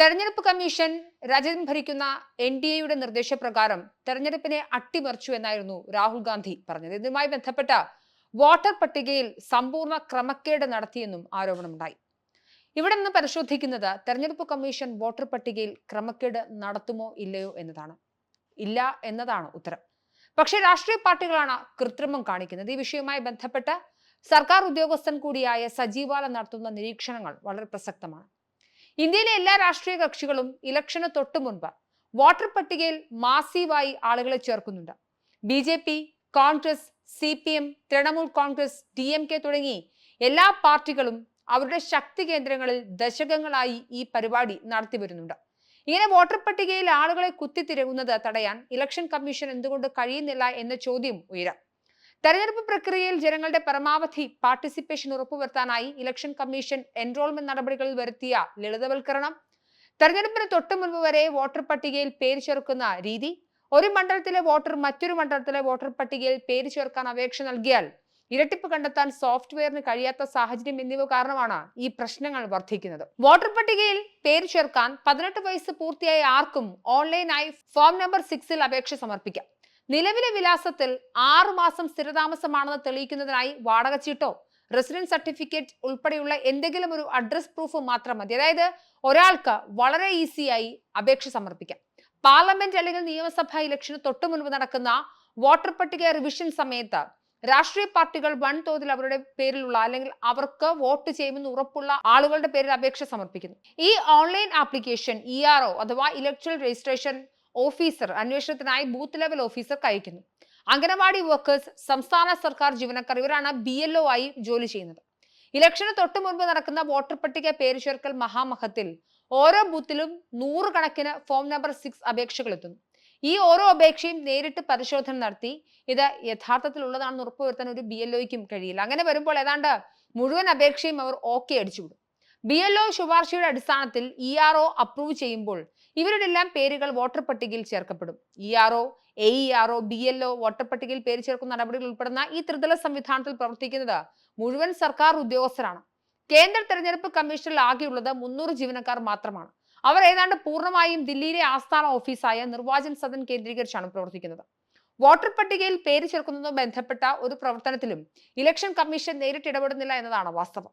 തെരഞ്ഞെടുപ്പ് കമ്മീഷൻ രാജ്യം ഭരിക്കുന്ന എൻ ഡി എയുടെ നിർദ്ദേശപ്രകാരം തെരഞ്ഞെടുപ്പിനെ അട്ടിമറിച്ചു എന്നായിരുന്നു രാഹുൽ ഗാന്ധി പറഞ്ഞത്. ഇതുമായി ബന്ധപ്പെട്ട വോട്ടർ പട്ടികയിൽ സമ്പൂർണ ക്രമക്കേട് നടത്തിയെന്നും ആരോപണമുണ്ടായി. ഇവിടെ നിന്ന് പരിശോധിക്കുന്നത് തെരഞ്ഞെടുപ്പ് കമ്മീഷൻ വോട്ടർ പട്ടികയിൽ ക്രമക്കേട് നടത്തുമോ ഇല്ലയോ എന്നതാണ്. ഇല്ല എന്നതാണ് ഉത്തരം. പക്ഷേ രാഷ്ട്രീയ പാർട്ടികളാണ് കൃത്രിമം കാണിക്കുന്നത്. ഈ വിഷയവുമായി ബന്ധപ്പെട്ട് സർക്കാർ ഉദ്യോഗസ്ഥൻ കൂടിയായ സജീവാല നടത്തുന്ന നിരീക്ഷണങ്ങൾ വളരെ പ്രസക്തമാണ്. ഇന്ത്യയിലെ എല്ലാ രാഷ്ട്രീയ കക്ഷികളും ഇലക്ഷന് തൊട്ടു മുൻപ് വോട്ടർ പട്ടികയിൽ മാസീവായി ആളുകളെ ചേർക്കുന്നുണ്ട്. B J P Congress C P M Trinamool Congress D M K തുടങ്ങി എല്ലാ പാർട്ടികളും അവരുടെ ശക്തി കേന്ദ്രങ്ങളിൽ ദശകങ്ങളായി ഈ പരിപാടി നടത്തി വരുന്നുണ്ട്. ഇങ്ങനെ വോട്ടർ പട്ടികയിൽ ആളുകളെ കുത്തിത്തിരങ്ങുന്നത് തടയാൻ ഇലക്ഷൻ കമ്മീഷൻ എന്തുകൊണ്ട് കഴിയുന്നില്ല എന്ന ചോദ്യം ഉയരാം. തെരഞ്ഞെടുപ്പ് പ്രക്രിയയിൽ ജനങ്ങളുടെ പരമാവധി പാർട്ടിസിപ്പേഷൻ ഉറപ്പുവരുത്താനായി ഇലക്ഷൻ കമ്മീഷൻ എൻറോൾമെന്റ് നടപടികളിൽ വരുത്തിയ ലളിതവൽക്കരണം തെരഞ്ഞെടുപ്പിന് തൊട്ടു മുൻപ് വരെ വോട്ടർ പട്ടികയിൽ പേര് ചേർക്കുന്ന രീതി ഒരു മണ്ഡലത്തിലെ വോട്ടർ മറ്റൊരു മണ്ഡലത്തിലെ വോട്ടർ പട്ടികയിൽ പേര് ചേർക്കാൻ അപേക്ഷ നൽകിയാൽ ഇരട്ടിപ്പ് കണ്ടെത്താൻ സോഫ്റ്റ്വെയറിന് കഴിയാത്ത സാഹചര്യം എന്നിവ കാരണമാണ് ഈ പ്രശ്നങ്ങൾ വർദ്ധിക്കുന്നത്. വോട്ടർ പട്ടികയിൽ പേര് ചേർക്കാൻ പതിനെട്ട് വയസ്സ് പൂർത്തിയായ ആർക്കും ഓൺലൈനായി ഫോം നമ്പർ സിക്സിൽ അപേക്ഷ സമർപ്പിക്കാം. നിലവിലെ വിലാസത്തിൽ ആറുമാസം സ്ഥിരതാമസമാണെന്ന് തെളിയിക്കുന്നതിനായി വാടക ചീട്ടോ റെസിഡൻസ് സർട്ടിഫിക്കറ്റ് ഉൾപ്പെടെയുള്ള എന്തെങ്കിലും ഒരു അഡ്രസ് പ്രൂഫ് മാത്രം മതി. അതായത് ഒരാൾക്ക് വളരെ ഈസിയായി അപേക്ഷ സമർപ്പിക്കാം. പാർലമെന്റ് അല്ലെങ്കിൽ നിയമസഭാ ഇലക്ഷന് തൊട്ടു മുൻപ് നടക്കുന്ന വോട്ടർ പട്ടിക റിവിഷൻ സമയത്ത് രാഷ്ട്രീയ പാർട്ടികൾ വൻതോതിൽ അവരുടെ പേരിലുള്ള അല്ലെങ്കിൽ അവർക്ക് വോട്ട് ചെയ്യുമെന്ന് ഉറപ്പുള്ള ആളുകളുടെ പേരിൽ അപേക്ഷ സമർപ്പിക്കുന്നു. ഈ ഓൺലൈൻ ആപ്ലിക്കേഷൻ ഇ ആർ അഥവാ ഇലക്ട്രൽ രജിസ്ട്രേഷൻ ഓഫീസർ അന്വേഷണത്തിനായി ബൂത്ത് ലെവൽ ഓഫീസർ കഴിക്കുന്നു അംഗനവാടി വർക്കേഴ്സ് സംസ്ഥാന സർക്കാർ ജീവനക്കാർ ഇവരാണ് ബി എൽ ഒ ആയി ജോലി ചെയ്യുന്നത്. ഇലക്ഷന് തൊട്ടു മുൻപ് നടക്കുന്ന വോട്ടർ പട്ടിക പേര് ചേർക്കൽ മഹാമഹത്തിൽ ഓരോ ബൂത്തിലും നൂറുകണക്കിന് ഫോം നമ്പർ സിക്സ് അപേക്ഷകൾ എത്തുന്നു. ഈ ഓരോ അപേക്ഷയും നേരിട്ട് പരിശോധന നടത്തി ഇത് യഥാർത്ഥത്തിൽ ഉള്ളതാണെന്ന് ഉറപ്പുവരുത്താൻ ഒരു ബി എൽ ഒയ്ക്കും കഴിയില്ല. അങ്ങനെ വരുമ്പോൾ ഏതാണ്ട് മുഴുവൻ അപേക്ഷയും അവർ ഓക്കെ അടിച്ചുവിടും ബി എൽ ഒ ശുപാർശയുടെ അടിസ്ഥാനത്തിൽ ഇ ആർ ഒ അപ്രൂവ് ചെയ്യുമ്പോൾ ഇവരുടെ എല്ലാം പേരുകൾ വോട്ടർ പട്ടികയിൽ ചേർക്കപ്പെടും. E R O A E R O B L O voter പട്ടികയിൽ പേര് ചേർക്കുന്ന നടപടികൾ ഉൾപ്പെടുന്ന ഈ ത്രിതല സംവിധാനത്തിൽ പ്രവർത്തിക്കുന്നത് മുഴുവൻ സർക്കാർ ഉദ്യോഗസ്ഥരാണ്. കേന്ദ്ര തെരഞ്ഞെടുപ്പ് കമ്മീഷനിൽ ആകെയുള്ളത് മുന്നൂറ് ജീവനക്കാർ മാത്രമാണ്. അവർ ഏതാണ്ട് പൂർണമായും ദില്ലിയിലെ ആസ്ഥാന ഓഫീസായ നിർവാചൻ സദൻ കേന്ദ്രീകരിച്ചാണ് പ്രവർത്തിക്കുന്നത്. വോട്ടർ പട്ടികയിൽ പേര് ചേർക്കുന്നതുമായി ബന്ധപ്പെട്ട ഒരു പ്രവർത്തനത്തിലും ഇലക്ഷൻ കമ്മീഷൻ നേരിട്ട് ഇടപെടുന്നില്ല എന്നതാണ് വാസ്തവം.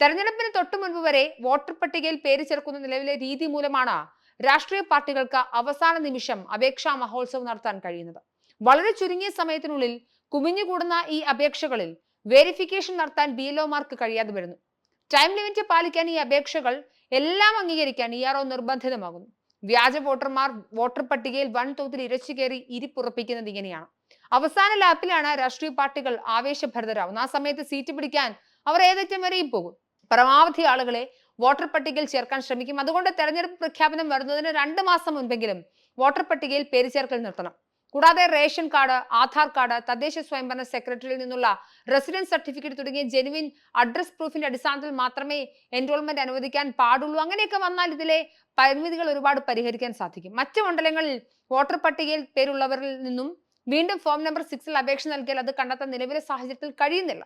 തെരഞ്ഞെടുപ്പിന് തൊട്ടു മുൻപ് വരെ വോട്ടർ പട്ടികയിൽ പേര് ചേർക്കുന്ന നിലവിലെ രീതി മൂലമാണ് രാഷ്ട്രീയ പാർട്ടികൾക്ക് അവസാന നിമിഷം അപേക്ഷാ മഹോത്സവം നടത്താൻ കഴിയുന്നത്. വളരെ ചുരുങ്ങിയ സമയത്തിനുള്ളിൽ കുമിഞ്ഞുകൂടുന്ന ഈ അപേക്ഷകളിൽ വെരിഫിക്കേഷൻ നടത്താൻ ബി എൽ ഒമാർക്ക് കഴിയാതെ വരുന്നു. ടൈം ലിമിറ്റ് പാലിക്കാൻ ഈ അപേക്ഷകൾ എല്ലാം അംഗീകരിക്കാൻ ഇ ആർ ഒ നിർബന്ധിതമാകുന്നു. വ്യാജ വോട്ടർമാർ വോട്ടർ പട്ടികയിൽ വൻതോതിൽ ഇരച്ചു കയറി ഇരിപ്പുറപ്പിക്കുന്നത് ഇങ്ങനെയാണ്. അവസാന ലാപ്പിലാണ് രാഷ്ട്രീയ പാർട്ടികൾ ആവേശഭരിതരാകുന്നത് ആ സമയത്ത് സീറ്റ് പിടിക്കാൻ അവർ ഏതറ്റം വരെയും പോകും. പരമാവധി ആളുകളെ വോട്ടർ പട്ടികയിൽ ചേർക്കാൻ ശ്രമിക്കും. അതുകൊണ്ട് തെരഞ്ഞെടുപ്പ് പ്രഖ്യാപനം വരുന്നതിന് രണ്ട് മാസം മുൻപെങ്കിലും വോട്ടർ പട്ടികയിൽ പേര് ചേർക്കൽ നിർത്തണം. കൂടാതെ റേഷൻ കാർഡ് ആധാർ കാർഡ് തദ്ദേശ സ്വയംഭരണ സെക്രട്ടറിയിൽ നിന്നുള്ള റെസിഡൻസ് സർട്ടിഫിക്കറ്റ് തുടങ്ങിയ ജെനുവിൻ അഡ്രസ് പ്രൂഫിന്റെ അടിസ്ഥാനത്തിൽ മാത്രമേ എൻറോൾമെന്റ് അനുവദിക്കാൻ പാടുള്ളൂ. അങ്ങനെയൊക്കെ വന്നാൽ ഇതിലെ പരിമിതികൾ ഒരുപാട് പരിഹരിക്കാൻ സാധിക്കും. മറ്റ് മണ്ഡലങ്ങളിൽ വോട്ടർ പട്ടികയിൽ പേരുള്ളവരിൽ നിന്നും വീണ്ടും ഫോം നമ്പർ സിക്സിൽ അപേക്ഷ നൽകിയാൽ അത് കണ്ടെത്താൻ നിലവിലെ സാഹചര്യത്തിൽ കഴിയുന്നില്ല.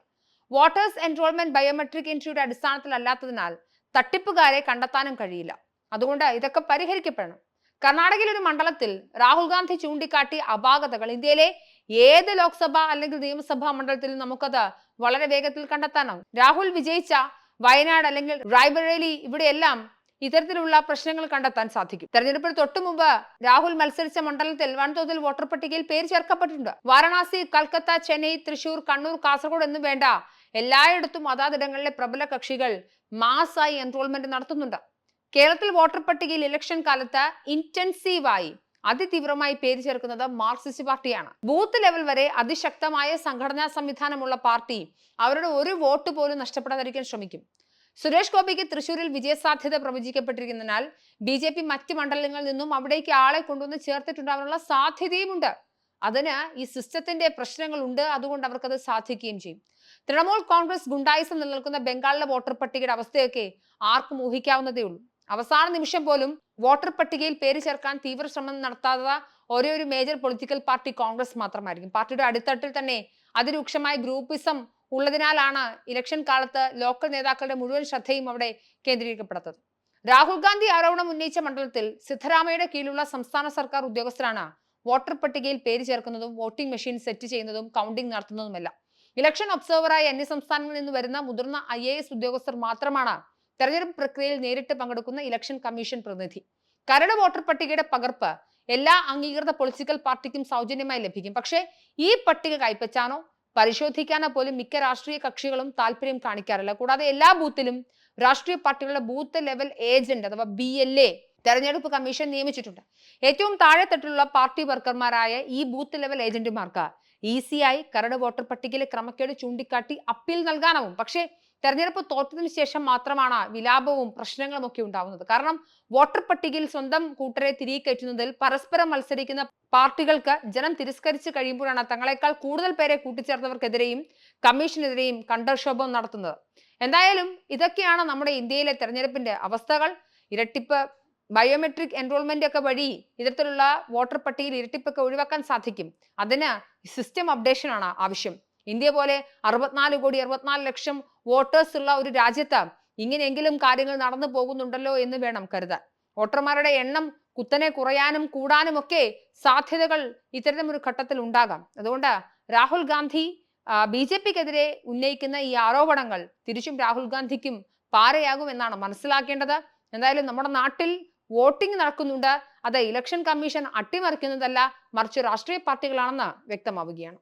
വോട്ടേഴ്സ് എൻറോൾമെന്റ് ബയോമെട്രിക് എൻട്രിയുടെ അടിസ്ഥാനത്തിലല്ലാത്തതിനാൽ തട്ടിപ്പുകാരെ കണ്ടെത്താനും കഴിയില്ല. അതുകൊണ്ട് ഇതൊക്കെ പരിഹരിക്കപ്പെടണം. കർണാടകയിലെ ഒരു മണ്ഡലത്തിൽ രാഹുൽ ഗാന്ധി ചൂണ്ടിക്കാട്ടിയ അപാകതകൾ. ഇന്ത്യയിലെ ഏത് ലോക്സഭ അല്ലെങ്കിൽ നിയമസഭാ മണ്ഡലത്തിലും നമുക്കത് വളരെ വേഗത്തിൽ കണ്ടെത്താനാവും. രാഹുൽ വിജയിച്ച വയനാട് അല്ലെങ്കിൽ റായ്ബറേലി ഇവിടെയെല്ലാം ഇത്തരത്തിലുള്ള പ്രശ്നങ്ങൾ കണ്ടെത്താൻ സാധിക്കും. തെരഞ്ഞെടുപ്പിന് തൊട്ടു മുമ്പ് രാഹുൽ മത്സരിച്ച മണ്ഡലത്തിൽ വൻതോതിൽ വോട്ടർ പട്ടികയിൽ പേര് ചേർക്കപ്പെട്ടിട്ടുണ്ട്. വാരണാസി കൽക്കത്ത ചെന്നൈ തൃശൂർ കണ്ണൂർ കാസർഗോഡ് എന്നും വേണ്ട എല്ലായിടത്തും അതാതിടങ്ങളിലെ പ്രബല കക്ഷികൾ മാസായി എൻറോൾമെന്റ് നടത്തുന്നുണ്ട്. കേരളത്തിൽ വോട്ടർ പട്ടികയിൽ ഇലക്ഷൻ കാലത്ത് ഇന്റൻസീവായി അതിതീവ്രമായി പേര് ചേർക്കുന്നത് മാർക്സിസ്റ്റ് പാർട്ടിയാണ്. ബൂത്ത് ലെവൽ വരെ അതിശക്തമായ സംഘടനാ സംവിധാനമുള്ള പാർട്ടി അവരുടെ ഒരു വോട്ട് പോലും നഷ്ടപ്പെടാതിരിക്കാൻ ശ്രമിക്കും. സുരേഷ് ഗോപിക്ക് തൃശൂരിൽ വിജയസാധ്യത പ്രവചിക്കപ്പെട്ടിരിക്കുന്നതിനാൽ ബി ജെ പി മറ്റ് മണ്ഡലങ്ങളിൽ നിന്നും അവിടേക്ക് ആളെ കൊണ്ടുവന്ന് ചേർത്തിട്ടുണ്ടാവാനുള്ള സാധ്യതയുമുണ്ട്. അതിന് ഈ സിസ്റ്റത്തിന്റെ പ്രശ്നങ്ങളുണ്ട്. അതുകൊണ്ട് അവർക്കത് സാധിക്കുകയും ചെയ്യും. തൃണമൂൽ കോൺഗ്രസ് ഗുണ്ടായിസം നിലനിൽക്കുന്ന ബംഗാളിലെ വോട്ടർ പട്ടികയുടെ അവസ്ഥയൊക്കെ ആർക്കും ഊഹിക്കാവുന്നതേ ഉള്ളൂ. അവസാന നിമിഷം പോലും വോട്ടർ പട്ടികയിൽ പേര് ചേർക്കാൻ തീവ്ര ശ്രമം നടത്താത്ത ഒരേ ഒരു മേജർ പൊളിറ്റിക്കൽ പാർട്ടി കോൺഗ്രസ് മാത്രമായിരിക്കും. പാർട്ടിയുടെ അടിത്തട്ടിൽ തന്നെ അതിരൂക്ഷമായ ഗ്രൂപ്പിസം ഉള്ളതിനാലാണ് ഇലക്ഷൻ കാലത്ത് ലോക്കൽ നേതാക്കളുടെ മുഴുവൻ ശ്രദ്ധയും അവിടെ കേന്ദ്രീകരിക്കപ്പെടുന്നത്. രാഹുൽ ഗാന്ധി ആരോപണം ഉന്നയിച്ച മണ്ഡലത്തിൽ സിദ്ധരാമയുടെ കീഴിലുള്ള സംസ്ഥാന സർക്കാർ ഉദ്യോഗസ്ഥരാണ് വോട്ടർ പട്ടികയിൽ പേര് ചേർക്കുന്നതും വോട്ടിംഗ് മെഷീൻ സെറ്റ് ചെയ്യുന്നതും കൗണ്ടിംഗ് നടത്തുന്നതുമെല്ലാം. ഇലക്ഷൻ ഒബ്സർവറായി അന്യ സംസ്ഥാനങ്ങളിൽ നിന്ന് വരുന്ന മുതിർന്ന ഐ എ എസ് ഉദ്യോഗസ്ഥർ മാത്രമാണ് തെരഞ്ഞെടുപ്പ് പ്രക്രിയയിൽ നേരിട്ട് പങ്കെടുക്കുന്ന ഇലക്ഷൻ കമ്മീഷൻ പ്രതിനിധി. കരട് വോട്ടർ പട്ടികയുടെ പകർപ്പ് എല്ലാ അംഗീകൃത പൊളിറ്റിക്കൽ പാർട്ടിക്കും സൗജന്യമായി ലഭിക്കും. പക്ഷേ ഈ പട്ടിക കൈപ്പറ്റാനോ പരിശോധിക്കാനോ പോലും മിക്ക രാഷ്ട്രീയ കക്ഷികളും താല്പര്യം കാണിക്കാറില്ല. കൂടാതെ എല്ലാ ബൂത്തിലും രാഷ്ട്രീയ പാർട്ടികളുടെ ബൂത്ത് ലെവൽ ഏജന്റ് അഥവാ ബി എൽ എ തെരഞ്ഞെടുപ്പ് കമ്മീഷൻ നിയമിച്ചിട്ടുണ്ട്. ഏറ്റവും താഴെത്തട്ടിലുള്ള പാർട്ടി വർക്കർമാരായ ഈ ബൂത്ത് ലെവൽ ഏജന്റുമാർക്ക് ഈസിയായി കരട് വോട്ടർ പട്ടികയിലെ ക്രമക്കേട് ചൂണ്ടിക്കാട്ടി അപ്പീൽ നൽകാനാവും. പക്ഷേ തെരഞ്ഞെടുപ്പ് തോറ്റതിനു ശേഷം മാത്രമാണ് വിലാപവും പ്രശ്നങ്ങളും ഒക്കെ ഉണ്ടാവുന്നത്. കാരണം വോട്ടർ പട്ടികയിൽ സ്വന്തം കൂട്ടരെ തിരികെ കയറ്റുന്നതിൽ പരസ്പരം മത്സരിക്കുന്ന പാർട്ടികൾക്ക് ജനം തിരസ്കരിച്ച് കഴിയുമ്പോഴാണ് തങ്ങളെക്കാൾ കൂടുതൽ പേരെ കൂട്ടിച്ചേർന്നവർക്കെതിരെയും കമ്മീഷനെതിരെയും കണ്ടക്ഷോഭം നടത്തുന്നത്. എന്തായാലും ഇതൊക്കെയാണ് നമ്മുടെ ഇന്ത്യയിലെ തെരഞ്ഞെടുപ്പിന്റെ അവസ്ഥകൾ. ഇരട്ടിപ്പ് ബയോമെട്രിക് എൻറോൾമെന്റ് ഒക്കെ വഴി ഇത്തരത്തിലുള്ള വോട്ടർ പട്ടികയിൽ ഇരട്ടിപ്പൊക്കെ ഒഴിവാക്കാൻ സാധിക്കും. അതിന് സിസ്റ്റം അപ്ഡേഷൻ ആണ് ആവശ്യം. ഇന്ത്യ പോലെ അറുപത്തിനാല് കോടി അറുപത്തിനാല് ലക്ഷം വോട്ടേഴ്സ് ഉള്ള ഒരു രാജ്യത്ത് ഇങ്ങനെയെങ്കിലും കാര്യങ്ങൾ നടന്നു പോകുന്നുണ്ടല്ലോ എന്ന് വേണം കരുതാൻ. വോട്ടർമാരുടെ എണ്ണം കുത്തനെ കുറയാനും കൂടാനും ഒക്കെ സാധ്യതകൾ ഇത്തരം ഒരു ഘട്ടത്തിൽ ഉണ്ടാകാം. അതുകൊണ്ട് രാഹുൽ ഗാന്ധി ബി ജെ പിക്കെതിരെ ഉന്നയിക്കുന്ന ഈ ആരോപണങ്ങൾ തിരിച്ചും രാഹുൽ ഗാന്ധിക്കും പാരയാകും എന്നാണ് മനസ്സിലാക്കേണ്ടത്. എന്തായാലും നമ്മുടെ നാട്ടിൽ വോട്ടിംഗ് നടക്കുന്നുണ്ട്. അത് ഇലക്ഷൻ കമ്മീഷൻ അട്ടിമറിക്കുന്നതല്ല മറിച്ച് രാഷ്ട്രീയ പാർട്ടികളാണെന്ന് വ്യക്തമാവുകയാണ്.